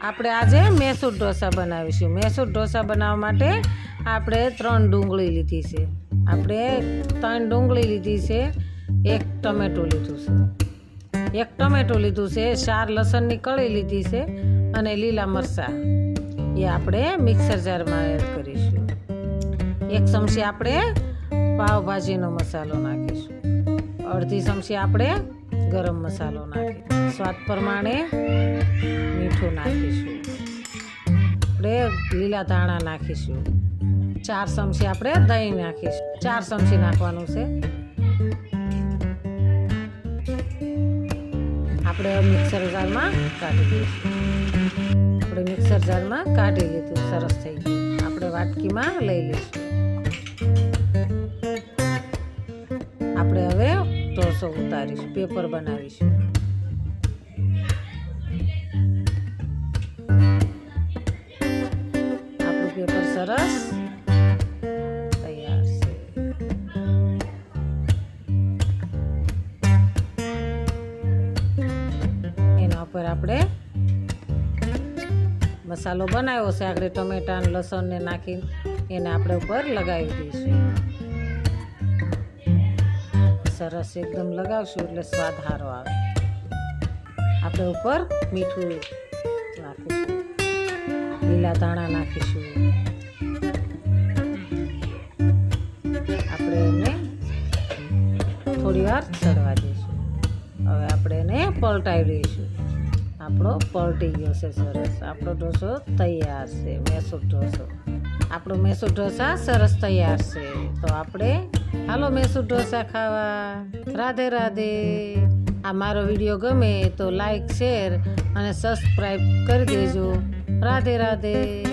આપણે આજે મેસૂર ઢોસા બનાવીશું. મેસૂર ઢોસા બનાવવા માટે આપણે ત્રણ ડુંગળી લીધી છે. આપણે ત્રણ ડુંગળી લીધી છે. એક ટમેટું લીધું છે. એક ટમેટું લીધું છે, ચાર લસણની કળી લીધી છે અને લીલા મરચાં. એ આપણે મિક્સર જારમાં એડ કરીશું. એક ચમચી આપણે પાવભાજીનો મસાલો નાખીશું. અડધી ચમચી આપણે ગરમ મસાલો નાખી સ્વાદ પ્રમાણે મીઠું નાખીશું. આપણે લીલા ધાણા નાખીશું. ચાર ચમચી આપણે દહીં નાખીશું. ચાર ચમચી નાખવાનું છે. આપણે મિક્સર જારમાં કાઢી દઈશું. આપણે મિક્સર જારમાં કાઢી લીધું. સરસ થઈ ગયું. આપણે વાટકીમાં લઈ લઈશું. ઢોસો ઉતારીશું, પેપર બનાવીશું. આપણું પેપર સરસ તૈયાર છે. એના ઉપર આપણે મસાલો બનાવ્યો છે. આગળ ટમેટા લસણ લસણને નાખી એને આપણે ઉપર લગાવી દઈશું. સરસ એકદમ લગાવશું એટલે સ્વાદ સારો આવે. આપણે ઉપર મીઠું નાખીશું. લીલા ધાણા નાખીશું. આપણે એને થોડી વાર ચડવા દઈશું. હવે આપણે એને પલટાવી દઈશું આપણો પલટી ગયો છે સરસ. આપણો ઢોસો તૈયાર છે. મેસૂર ઢોસો? આપણો મેસૂર ઢોસા સરસ તૈયાર છે. તો આપણે, હાલો મેસૂર ઢોસા ખાવા. રાધે રાધે. આ મારો વીડિયો ગમે તો લાઈક, શેર અને સબસ્ક્રાઈબ કરી દેજો. રાધે રાધે.